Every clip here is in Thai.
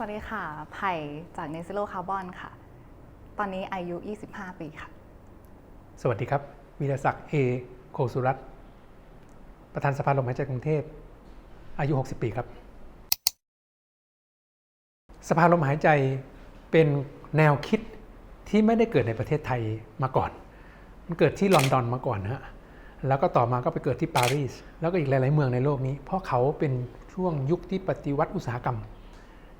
วัสดีค่ะ ไผ่จาก n e z e r o Carbon ค่ะ ตอนนี้อายุ 25 ปีค่ะ สวัสดีครับ วีรศักดิ์เอโคสุรัตประธานสภาลมหายใจกรุงเทพ อายุ 60 ปีครับ สภาลมหายใจเป็นแนวคิดที่ไม่ได้เกิดในประเทศไทยมาก่อน มันเกิดที่ลอนดอนมาก่อนนะฮะ แล้วก็ต่อมาก็ไปเกิดที่ปารีส แล้วก็อีกหลาย ๆ เมืองในโลกนี้ เพราะเขาเป็นช่วงยุคที่ปฏิวัติอุตสาหกรรม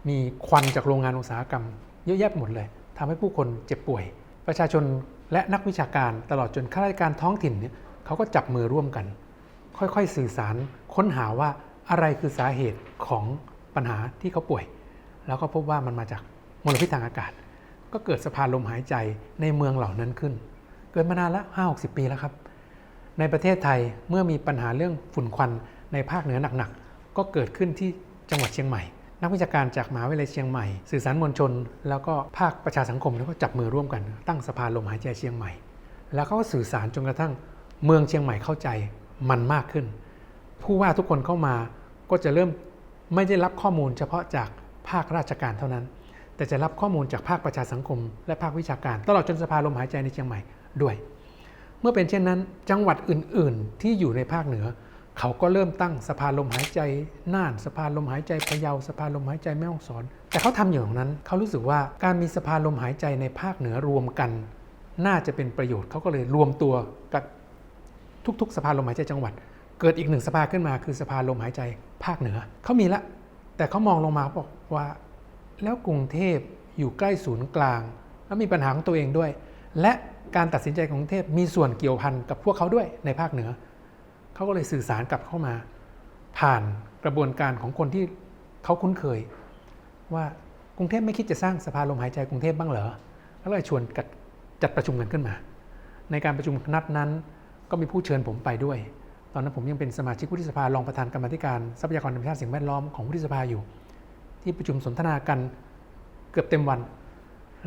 มีควันจากโรงงานอุตสาหกรรม เยอะแยะหมดเลยทำให้ผู้คนเจ็บป่วย ประชาชนและนักวิชาการตลอดจนข้าราชการท้องถิ่นเนี่ยเขาก็จับมือร่วมกัน ค่อยๆสื่อสารค้นหาว่าอะไรคือสาเหตุของปัญหาที่เขาป่วย แล้วก็พบว่ามันมาจากมลพิษทางอากาศ ก็เกิดสะพานลมหายใจในเมืองเหล่านั้นขึ้น เกิดมานานแล้วห้าหกสิบปีแล้วครับ ในประเทศไทยเมื่อมีปัญหาเรื่องฝุ่นควันในภาคเหนือหนักๆก็เกิดขึ้นที่จังหวัดเชียงใหม่ นักวิชาการจากมหาวิทยาลัยเชียงใหม่ สื่อสารมวลชน แล้วก็ภาคประชาสังคมแล้วก็จับมือร่วมกัน ตั้งสะพานลมหายใจเชียงใหม่ แล้วเขาก็สื่อสารจนกระทั่งเมืองเชียงใหม่เข้าใจมันมากขึ้น ผู้ว่าทุกคนเข้ามาก็จะเริ่มไม่ได้รับข้อมูลเฉพาะจากภาคราชการเท่านั้น แต่จะรับข้อมูลจากภาคประชาสังคม และภาควิชาการ ตลอดจนสภาลมหายใจในเชียงใหม่ด้วย เมื่อเป็นเช่นนั้น จังหวัดอื่น ๆ ที่อยู่ในภาคเหนือ เขาก็เริ่มตั้งสภาลมหายใจน่านสภาลมหายใจพะเยาสภาลมหายใจแม่ฮ่องสอน แต่เขาทำอย่างนั้น เขารู้สึกว่าการมีสภาลมหายใจในภาคเหนือรวมกัน น่าจะเป็นประโยชน์เขาก็เลยรวมตัวกับทุกๆ สภาลมหายใจจังหวัด เกิดอีกหนึ่งสภาขึ้นมาคือสภาลมหายใจภาคเหนือเขามีละแต่เขามองลงมาบอกว่า แล้วกรุงเทพอยู่ใกล้ศูนย์กลาง แล้วมีปัญหาของตัวเองด้วย และการตัดสินใจของกรุงเทพมีส่วนเกี่ยวพันกับพวกเขาด้วยในภาคเหนือ เขาก็เลยสื่อสารกลับเข้ามา ผ่านกระบวนการของคนที่เขาคุ้นเคย ว่ากรุงเทพไม่คิดจะสร้างสภาลมหายใจกรุงเทพบ้างเหรอแล้วก็เลยชวนจัดประชุมกันขึ้นมา ในการประชุมนัดนั้นก็มีผู้เชิญผมไปด้วย ตอนนั้นผมยังเป็นสมาชิกวุฒิสภารองประธานกรรมธิการทรัพยากรธรรมชาติสิ่งแวดล้อมของวุฒิสภาอยู่ ที่ประชุมสนทนากันเกือบเต็มวัน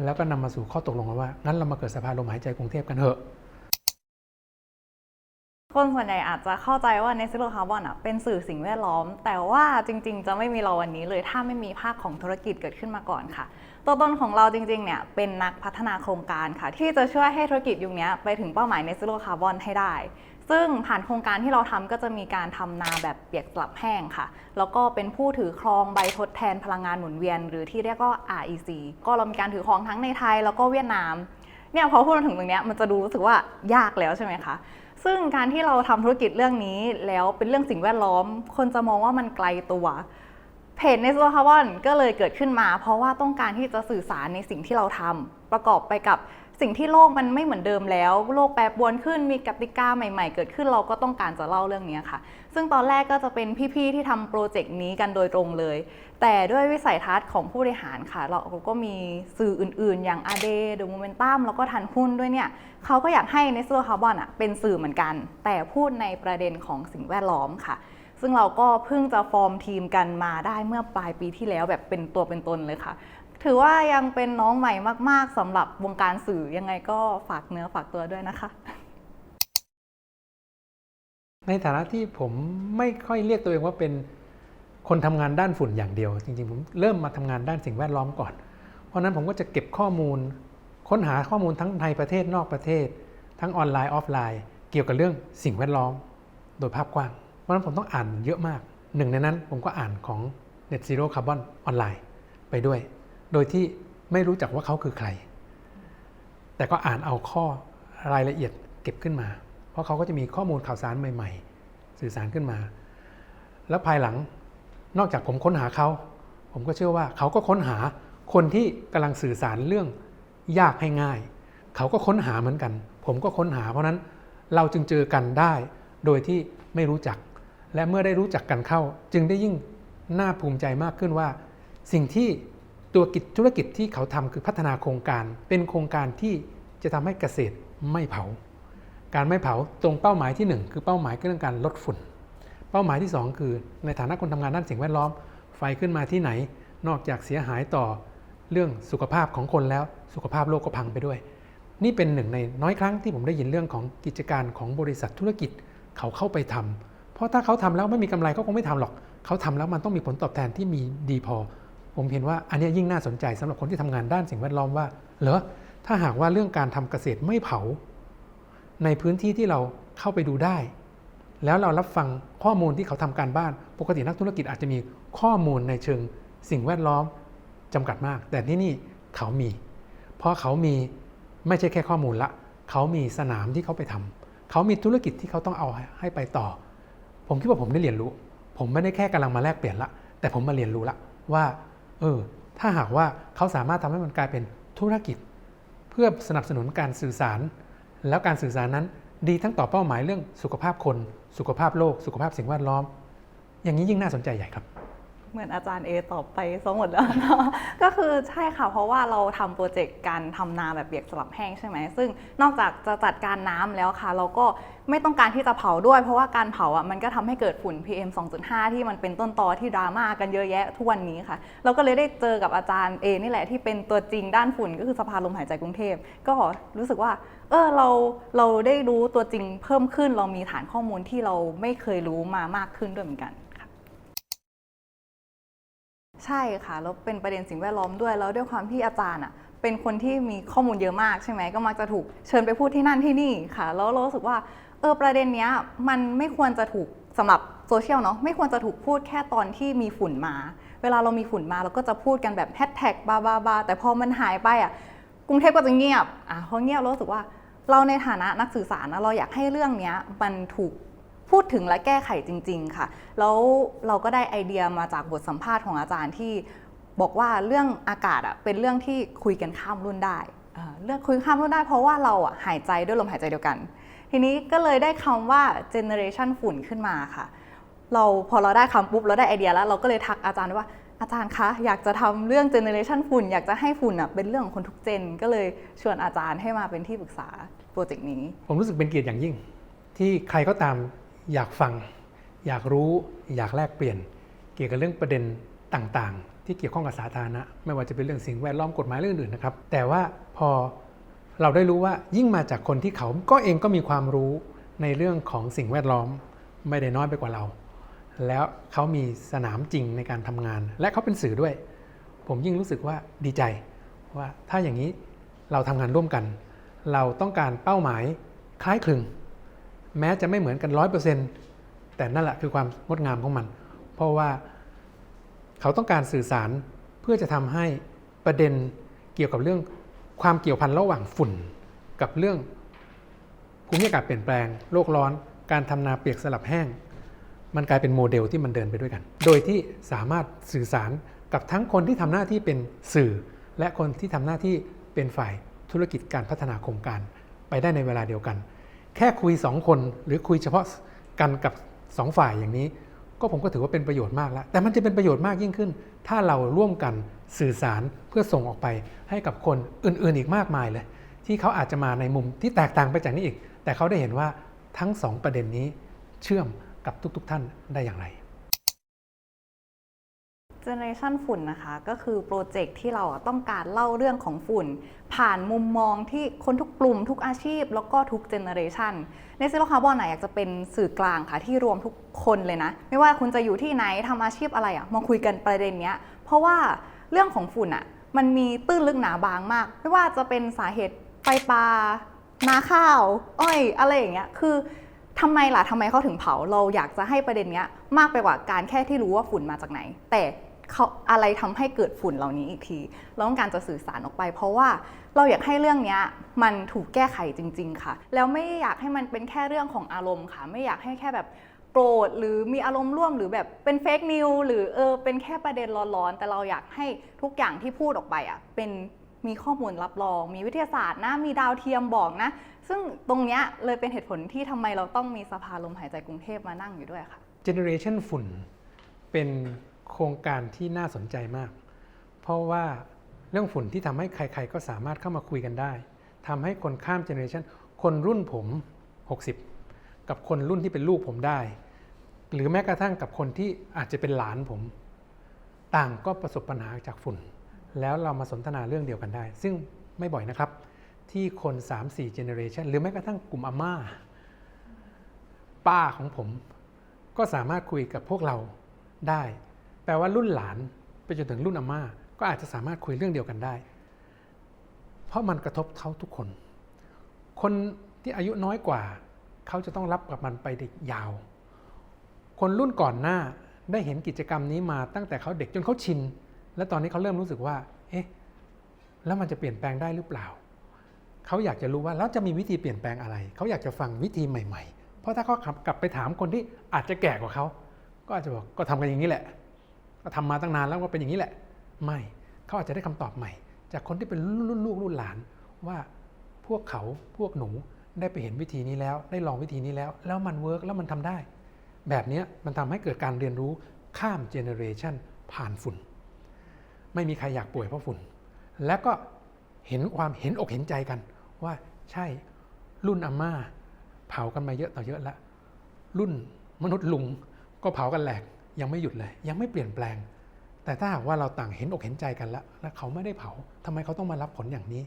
แล้วก็นำมาสู่ข้อตกลงกันว่างั้นเรามาเกิดสภาลมหายใจกรุงเทพกันเถอะ คนส่วนใหญ่อาจจะเข้าใจว่า n e z e r o Carbon อะเป็นสื่อสิ่งแวดล้อม แต่ว่าจริง ๆ จะไม่มีเราวันนี้เลย ถ้าไม่มีภาคของธุรกิจเกิดขึ้นมาก่อนค่ะ ตัวตนของเราจริงๆเนี่ยเป็นนักพัฒนาโครงการค่ะ ที่จะช่วยให้ธุรกิจยุคนี้ไปถึงเป้าหมาย n e z e r o Carbon ให้ได้ ซึ่งผ่านโครงการที่เราทำก็จะมีการทำนาแบบเปียกสลับแห้งค่ะ แล้วก็เป็นผู้ถือครองใบทดแทนพลังงานหมุนเวียน หรือที่เรียกว่า REC ก็เรามีการถือครองทั้งในไทยแล้วก็เวียดนามเนี่ยพอพูดถึงตรงเนี้ยมันจะดูรู้สึกว่ายากแล้วใช่ไหมคะ ซึ่งการที่เราทำธุรกิจเรื่องนี้แล้วเป็นเรื่องสิ่งแวดล้อม คนจะมองว่ามันไกลตัวเพจในโซคาร์บอนก็เลยเกิดขึ้นมา เพราะว่าต้องการที่จะสื่อสารในสิ่งที่เราทำประกอบไปกับ สิ่งที่โลกมันไม่เหมือนเดิมแล้ว โลกแปรปรวนขึ้นมีกติกาใหม่ ๆ เกิดขึ้นเราก็ต้องการจะเล่าเรื่องนี้ค่ะ ซึ่งตอนแรกก็จะเป็นพี่ๆที่ทำโปรเจกต์นี้กันโดยตรงเลย แต่ด้วยวิสัยทัศน์ของผู้บริหารค่ะ เราก็มีสื่ออื่นๆ อย่าง a d The Momentum แล้วก็ทันหุ้นด้วยเนี่ยเขาก็อยากให้ n e s t l e Carbon อะเป็นสื่อเหมือนกัน แต่พูดในประเด็นของสิ่งแวดล้อมค่ะซึ่งเราก็เพิ่งจะฟอร์มทีมกันมาได้เมื่อปลายปีที่แล้วแบบเป็นตัวเป็นตนเลยค่ะ ถือว่ายังเป็นน้องใหม่มาก ๆสำหรับวงการสื่อยังไงก็ฝากเนื้อฝากตัวด้วยนะคะ ในฐานะที่ผมไม่ค่อยเรียกตัวเองว่าเป็นคนทำงานด้านฝุ่นอย่างเดียว จริงๆ ผมเริ่มมาทำงานด้านสิ่งแวดล้อมก่อน เพราะนั้นผมก็จะเก็บข้อมูล ค้นหาข้อมูลทั้งในประเทศนอกประเทศ ทั้งออนไลน์ออฟไลน์ เกี่ยวกับเรื่องสิ่งแวดล้อม โดยภาพกว้าง เพราะฉะนั้นผมต้องอ่านเยอะมาก หนึ่งในนั้นผมก็อ่านของ Net Zero Carbon ออนไลน์ไปด้วย โดยที่ไม่รู้จักว่าเขาคือใคร แต่ก็อ่านเอาข้อรายละเอียดเก็บขึ้นมา เพราะเขาก็จะมีข้อมูลข่าวสารใหม่ ๆ สื่อสารขึ้นมา แล้วภายหลังนอกจากผมค้นหาเขา ผมก็เชื่อว่าเขาก็ค้นหาคนที่กำลังสื่อสารเรื่องยากให้ง่าย เขาก็ค้นหาเหมือนกัน ผมก็ค้นหาเพราะนั้นเราจึงเจอกันได้ โดยที่ไม่รู้จัก และเมื่อได้รู้จักกันเข้า จึงได้ยิ่งน่าภูมิใจมากขึ้นว่า สิ่งที่ ตัวกิจธุรกิจที่เขาทำคือพัฒนาโครงการ เป็นโครงการที่จะทำให้เกษตรไม่เผา การไม่เผาตรงเป้าหมายที่ 1 คือเป้าหมายเรื่องการลดฝุ่น เป้าหมายที่ 2 คือ ในฐานะคนทำงานด้านสิ่งแวดล้อม ไฟขึ้นมาที่ไหน นอกจากเสียหายต่อเรื่องสุขภาพของคนแล้วสุขภาพโลกก็พังไปด้วย นี่เป็นหนึ่งในน้อยครั้งที่ผมได้ยินเรื่องของกิจการของบริษัทธุรกิจเขาเข้าไปทำเพราะถ้าเขาทำแล้วไม่มีกำไรเขาคงไม่ทำหรอก เขาทำแล้วมันต้องมีผลตอบแทนที่มีดีพอ ผมเห็นว่าอันนี้ยิ่งน่าสนใจสำหรับคนที่ทำงานด้านสิ่งแวดล้อมว่าเหรอถ้าหากว่าเรื่องการทำเกษตรไม่เผา ในพื้นที่ที่เราเข้าไปดูได้ แล้วเรารับฟังข้อมูลที่เขาทำการบ้าน ปกตินักธุรกิจอาจจะมีข้อมูลในเชิงสิ่งแวดล้อมจำกัดมาก แต่ที่นี่เขามี เพราะเขามีไม่ใช่แค่ข้อมูลละ เขามีสนามที่เขาไปทำเขามีธุรกิจที่เขาต้องเอาให้ไปต่อ ผมคิดว่าผมได้เรียนรู้ ผมไม่ได้แค่กำลังมาแลกเปลี่ยนละ แต่ผมมาเรียนรู้ละว่า เออ ถ้าหากว่าเขาสามารถทำให้มันกลายเป็นธุรกิจ เพื่อสนับสนุนการสื่อสาร แล้วการสื่อสารนั้น ดีทั้งต่อเป้าหมายเรื่องสุขภาพคน สุขภาพโลก สุขภาพสิ่งแวดล้อม อย่างนี้ยิ่งน่าสนใจใหญ่ครับ เหมือนอาจารย์เอตอบไปซะหมดแล้วเนาะก็คือใช่ค่ะ เพราะว่าเราทำโปรเจกต์การทำนาแบบเปียกสลับแห้งใช่ไหมซึ่งนอกจากจะจัดการน้ำแล้วค่ะ เราก็ไม่ต้องการที่จะเผาด้วย เพราะว่าการเผาอะมันก็ทำให้เกิดฝุ่น PM 2.5 ที่มันเป็นต้นตอที่ดราม่ากันเยอะแยะทุกวันนี้ค่ะ เราก็เลยได้เจอกับอาจารย์เอนี่แหละที่เป็นตัวจริงด้านฝุ่นก็คือสภาลมหายใจกรุงเทพ ก็รู้สึกว่าเออเราเราได้รู้ตัวจริงเพิ่มขึ้นเรามีฐานข้อมูลที่เราไม่เคยรู้มามากขึ้นด้วยเหมือนกัน ใช่ค่ะ แล้วเป็นประเด็นสิ่งแวดล้อมด้วย แล้วด้วยความที่อาจารย์อะเป็นคนที่มีข้อมูลเยอะมากใช่ไหมก็มักจะถูกเชิญไปพูดที่นั่นที่นี่ค่ะ แล้วเรารู้สึกว่าเออประเด็นเนี้ยมันไม่ควรจะถูกสำหรับโซเชียลเนาะไม่ควรจะถูกพูดแค่ตอนที่มีฝุ่นมา เวลาเรามีฝุ่นมาเราก็จะพูดกันแบบแฮชแท็กบาบาบาแต่พอมันหายไปอะกรุงเทพก็จะเงียบอะพอเงียบเรารู้สึกว่าเราในฐานะนักสื่อสารนะเราอยากให้เรื่องเนี้ยมันถูก พูดถึงและแก้ไขจริง ๆ ค่ะ แล้วเราก็ได้ไอเดียมาจากบทสัมภาษณ์ของอาจารย์ที่บอกว่าเรื่องอากาศอะเป็นเรื่องที่คุยกันข้ามรุ่นได้เรื่องคุยข้ามรุ่นได้เพราะว่าเราอะหายใจด้วยลมหายใจเดียวกัน ทีนี้ก็เลยได้คำว่า generation ฝุ่นขึ้นมาค่ะ เราพอเราได้คำปุ๊บเราได้ไอเดียแล้ว เราก็เลยทักอาจารย์ว่าอาจารย์คะอยากจะทำเรื่อง generation ฝุ่น อยากจะให้ฝุ่นอะเป็นเรื่องของคนทุกเจน ก็เลยชวนอาจารย์ให้มาเป็นที่ปรึกษาโปรเจกต์นี้ ผมรู้สึกเป็นเกียรติอย่างยิ่ง ที่ใครก็ตาม อยากฟัง อยากรู้ อยากแลกเปลี่ยน เกี่ยวกับเรื่องประเด็นต่างๆ ที่เกี่ยวข้องกับสาธารณะ ไม่ว่าจะเป็นเรื่องสิ่งแวดล้อมกฎหมายเรื่องอื่นนะครับ แต่ว่าพอเราได้รู้ว่ายิ่งมาจากคนที่เขาก็เองก็มีความรู้ในเรื่องของสิ่งแวดล้อมไม่ได้น้อยไปกว่าเรา แล้วเขามีสนามจริงในการทำงาน และเขาเป็นสื่อด้วย ผมยิ่งรู้สึกว่าดีใจว่าถ้าอย่างนี้เราทำงานร่วมกัน เราต้องการเป้าหมายคล้ายคลึง แม้จะไม่เหมือนกันร้อยเปอร์เซ็นต์แต่นั่นแหละคือความงดงามของมัน เพราะว่าเขาต้องการสื่อสารเพื่อจะทำให้ประเด็นเกี่ยวกับเรื่องความเกี่ยวพันระหว่างฝุ่น กับเรื่องภูมิอากาศเปลี่ยนแปลง โลกร้อน การทำนาเปียกสลับแห้ง มันกลายเป็นโมเดลที่มันเดินไปด้วยกัน โดยที่สามารถสื่อสารกับทั้งคนที่ทำหน้าที่เป็นสื่อ และคนที่ทำหน้าที่เป็นฝ่ายธุรกิจการพัฒนาโครงการ ไปได้ในเวลาเดียวกัน แค่คุยสองคน หรือคุยเฉพาะกันกับสองฝ่ายอย่างนี้ ก็ผมก็ถือว่าเป็นประโยชน์มากแล้ว แต่มันจะเป็นประโยชน์มากยิ่งขึ้น ถ้าเราร่วมกันสื่อสารเพื่อส่งออกไปให้กับคนอื่นๆอีกมากมายเลย ที่เขาอาจจะมาในมุมที่แตกต่างไปจากนี้อีก แต่เขาได้เห็นว่าทั้งสองประเด็นนี้เชื่อมกับทุก ๆ ท่านได้อย่างไร Generation ฝุ่นนะคะก็คือโปรเจกต์ที่เราต้องการเล่าเรื่องของฝุ่น ผ่านมุมมองที่คนทุกกลุ่มทุกอาชีพ แล้วก็ทุกเจเนอเรชันในซิโลคาร์บอนอยากจะเป็นสื่อกลางค่ะที่รวมทุกคนเลยนะ ไม่ว่าคุณจะอยู่ที่ไหนทำอาชีพอะไรอะมาคุยกันประเด็นเนี้ยเพราะว่าเรื่องของฝุ่นอะมันมีตื้นลึกหนาบางมาก ไม่ว่าจะเป็นสาเหตุไฟป่านาข้าว อ้อยอะไรอย่างเงี้ยคือทำไมล่ะทำไมเขาถึงเผา เราอยากจะให้ประเด็นเนี้ยมากไปกว่าการแค่ที่รู้ว่าฝุ่นมาจากไหน แต่ เขาอะไรทำให้เกิดฝุ่นเหล่านี้อีกทีเราต้องการจะสื่อสารออกไป เพราะว่าเราอยากให้เรื่องนี้มันถูกแก้ไขจริง ๆ ค่ะ แล้วไม่อยากให้มันเป็นแค่เรื่องของอารมณ์ค่ะ ไม่อยากให้แค่แบบโกรธหรือมีอารมณ์ร่วมหรือแบบเป็นเฟกนิวหรือเออเป็นแค่ประเด็นร้อนๆแต่เราอยากให้ทุกอย่างที่พูดออกไปอะเป็นมีข้อมูลรับรอง มีวิทยาศาสตร์นะ มีดาวเทียมบอกนะ ซึ่งตรงเนี้ยเลยเป็นเหตุผลที่ทำไมเราต้องมีสภาลมหายใจกรุงเทพมานั่งอยู่ด้วยค่ะ Generation ฝุ่นเป็น โครงการที่น่าสนใจมาก เพราะว่าเรื่องฝุ่นที่ทำให้ใครๆ ก็สามารถเข้ามาคุยกันได้ทำให้คนข้ามเจเนอเรชันคนรุ่นผม 60 กับคนรุ่นที่เป็นลูกผมได้ หรือแม้กระทั่งกับคนที่อาจจะเป็นหลานผม ต่างก็ประสบปัญหาจากฝุ่น แล้วเรามาสนทนาเรื่องเดียวกันได้ ซึ่งไม่บ่อยนะครับ ที่คน 3-4 generation หรือแม้กระทั่งกลุ่มอาม่า ป้าของผม ก็สามารถคุยกับพวกเราได้ แปลว่ารุ่นหลานไปจนถึงรุ่นอาม่าก็อาจจะสามารถคุยเรื่องเดียวกันได้ เพราะมันกระทบเขาทุกคน คนที่อายุน้อยกว่า เขาจะต้องรับกับมันไปได้ยาว คนรุ่นก่อนหน้าได้เห็นกิจกรรมนี้มาตั้งแต่เขาเด็กจนเขาชิน และตอนนี้เขาเริ่มรู้สึกว่า เอ๊ะ แล้วมันจะเปลี่ยนแปลงได้หรือเปล่า เขาอยากจะรู้ว่าแล้วจะมีวิธีเปลี่ยนแปลงอะไร เขาอยากจะฟังวิธีใหม่ ๆ เพราะถ้าเขากลับไปถามคนที่อาจจะแก่กว่าเขา ก็อาจจะบอกก็ทำกันอย่างนี้แหละ ทำมาตั้งนานแล้วว่าเป็นอย่างนี้แหละ ไม่เขาอาจจะได้คำตอบใหม่ จากคนที่เป็นรุ่นลูกรุ่นหลานว่าพวกเขาพวกหนูได้ไปเห็นวิธีนี้แล้ว ได้ลองวิธีนี้แล้ว แล้วมันเวิร์กแล้วมันทำได้ แบบนี้มันทำให้เกิดการเรียนรู้ข้ามเจเนอเรชันผ่านฝุ่น ไม่มีใครอยากป่วยเพราะฝุ่น แล้วก็เห็นความเห็นอกเห็นใจกัน ว่าใช่รุ่นอาม่า เผากันมาเยอะต่อเยอะแล้วรุ่นมนุษย์ลุงก็เผากันแหลก ยังไม่หยุดเลย ยังไม่เปลี่ยนแปลง แต่ถ้าหากว่าเราต่างเห็นอกเห็นใจกันแล้วแล้วเขาไม่ได้เผาทำไมเขาต้องมารับผลอย่างนี้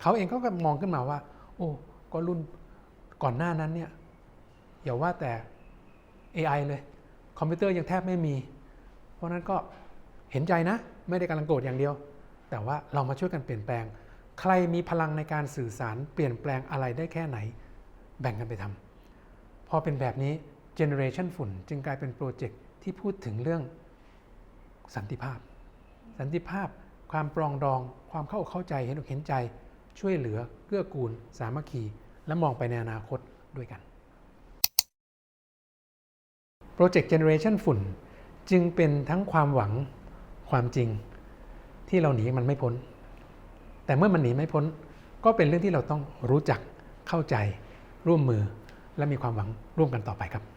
เขาเองก็มองขึ้นมาว่า โอ้ก็รุ่นก่อนหน้านั้นเนี่ยอย่าว่าแต่ AI เลย คอมพิวเตอร์ยังแทบไม่มี เพราะฉะนั้นก็เห็นใจนะ ไม่ได้กำลังโกรธอย่างเดียว แต่ว่าเรามาช่วยกันเปลี่ยนแปลง ใครมีพลังในการสื่อสารเปลี่ยนแปลงอะไรได้แค่ไหน แบ่งกันไปทำพอเป็นแบบนี้ Generation ฝุ่นจึงกลายเป็นโปรเจกต์ ที่พูดถึงเรื่องสันติภาพ สันติภาพ ความปรองดอง ความเข้าอกเข้าใจเห็นอกเห็นใจ ช่วยเหลือเกื้อกูล สามัคคี และมองไปในอนาคตด้วยกันโปรเจกต์ Generation ฝุ่นจึงเป็นทั้งความหวังความจริงที่เราหนีมันไม่พ้น แต่เมื่อมันหนีไม่พ้น ก็เป็นเรื่องที่เราต้องรู้จักเข้าใจร่วมมือและมีความหวังร่วมกันต่อไปครับ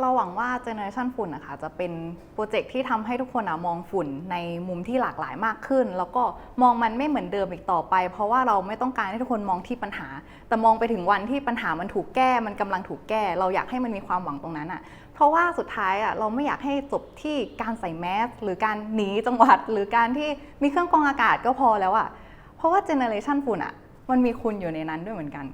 เราหวังว่า Generation ฝุ่นนะคะจะเป็นโปรเจกต์ที่ทำให้ทุกคนอะมองฝุ่นในมุมที่หลากหลายมากขึ้น แล้วก็มองมันไม่เหมือนเดิมอีกต่อไป เพราะว่าเราไม่ต้องการให้ทุกคนมองที่ปัญหา แต่มองไปถึงวันที่ปัญหามันถูกแก้มันกำลังถูกแก้ เราอยากให้มันมีความหวังตรงนั้นอะเพราะว่าสุดท้ายอะเราไม่อยากให้จบที่การใส่แมสหรือการหนีจังหวัด หรือการที่มีเครื่องกรองอากาศก็พอแล้วอะเพราะว่า Generation ฝุ่นอะมันมีคุณอยู่ในนั้นด้วยเหมือนกัน